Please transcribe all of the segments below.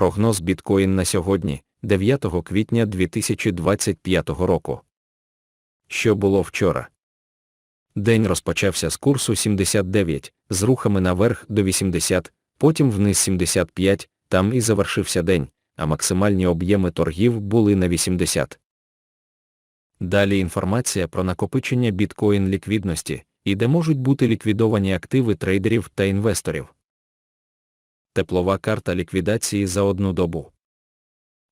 Прогноз біткоін на сьогодні, 9 квітня 2025 року. Що було вчора? День розпочався з курсу 79, з рухами наверх до 80, потім вниз 75, там і завершився день, а максимальні об'єми торгів були на 80. Далі інформація про накопичення біткоін ліквідності і де можуть бути ліквідовані активи трейдерів та інвесторів. Теплова карта ліквідації за одну добу.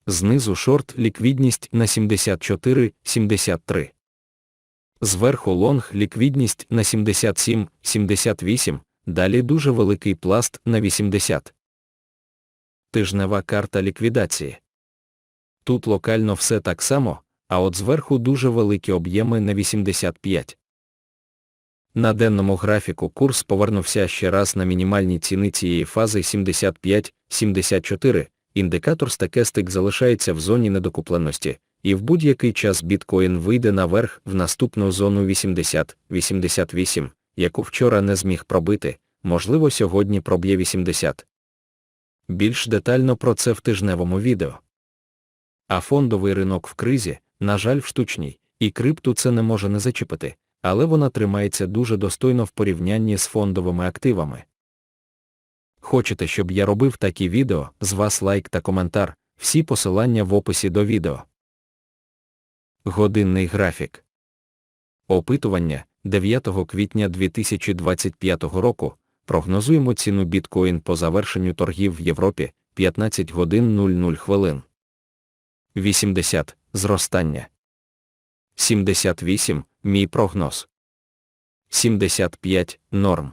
Знизу шорт ліквідність на 74-73. Зверху лонг ліквідність на 77-78, далі дуже великий пласт на 80. Тижнева карта ліквідації. Тут локально все так само, а от зверху дуже великі об'єми на 85. На денному графіку курс повернувся ще раз на мінімальні ціни цієї фази 75-74, індикатор стекестик залишається в зоні недокупленості, і в будь-який час біткоін вийде наверх в наступну зону 80-88, яку вчора не зміг пробити, можливо сьогодні проб'є 80. Більш детально про це в тижневому відео. А фондовий ринок в кризі, на жаль, в штучній, і крипту це не може не зачепити, але вона тримається дуже достойно в порівнянні з фондовими активами. Хочете, щоб я робив такі відео, з вас лайк та коментар, всі посилання в описі до відео. Годинний графік. Опитування 9 квітня 2025 року. Прогнозуємо ціну біткоін по завершенню торгів в Європі 15 годин 00 хвилин. 80 зростання. 78 мій прогноз. 75 норм.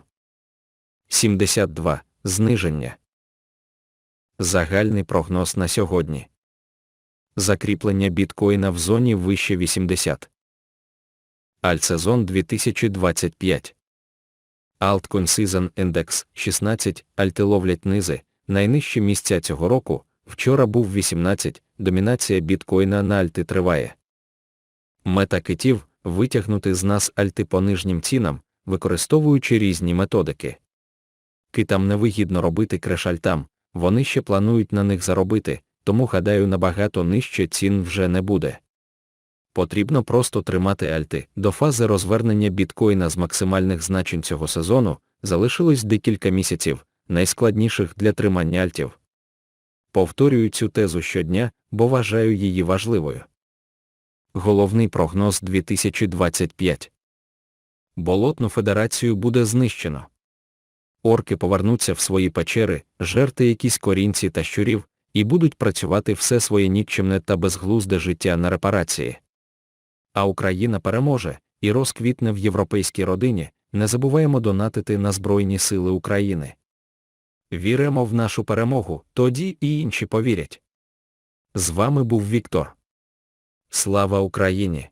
72 зниження. Загальний прогноз на сьогодні. Закріплення біткоїна в зоні вище 80. Альтсезон 2025. Altcoin Season Index 16, альти ловлять низи, найнижчі місця цього року, вчора був 18, домінація біткоїна на альти триває. Мета китів витягнути з нас альти по нижнім цінам, використовуючи різні методики. Китам невигідно робити крешальтам, вони ще планують на них заробити, тому гадаю набагато нижче цін вже не буде. Потрібно просто тримати альти. До фази розвернення біткоїна з максимальних значень цього сезону залишилось декілька місяців, найскладніших для тримання альтів. Повторюю цю тезу щодня, бо вважаю її важливою. Головний прогноз 2025. Болотну федерацію буде знищено. Орки повернуться в свої печери, жерти якісь корінці та щурів, і будуть працювати все своє нікчемне та безглузде життя на репарації. А Україна переможе і розквітне в європейській родині, не забуваємо донатити на Збройні Сили України. Віримо в нашу перемогу, тоді і інші повірять. З вами був Віктор. Слава Україні!